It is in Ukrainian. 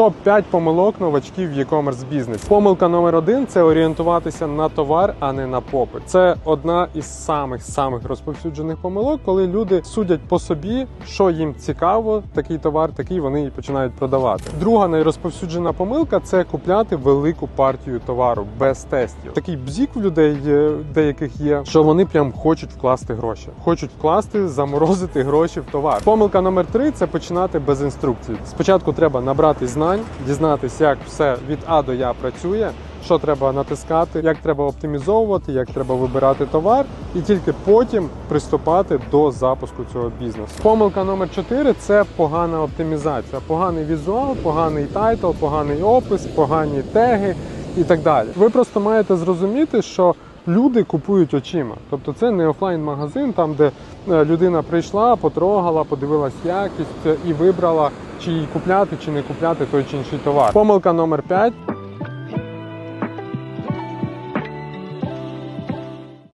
Топ-5 помилок новачків в e-commerce бізнесі. Помилка номер один це орієнтуватися на товар, а не на попит. Це одна із самих самих розповсюджених помилок, коли люди судять по собі, що їм цікаво, такий товар, такий вони і починають продавати. Друга найрозповсюджена помилка це купляти велику партію товару без тестів. Такий бзік в людей деяких є, що вони прям хочуть вкласти гроші, хочуть вкласти, заморозити гроші в товар. Помилка номер три це починати без інструкцій. Спочатку треба набрати знань, дізнатися, як все від А до Я працює, що треба натискати, як треба оптимізовувати, як треба вибирати товар, і тільки потім приступати до запуску цього бізнесу. Помилка номер 4 це погана оптимізація, поганий візуал, поганий тайтл, поганий опис, погані теги і так далі. Ви просто маєте зрозуміти, що люди купують очима. Тобто це не офлайн-магазин, там де е, людина прийшла, потрогала, подивилась якість е, і вибрала, чи їй купляти, чи не купляти той чи інший товар. Помилка номер 5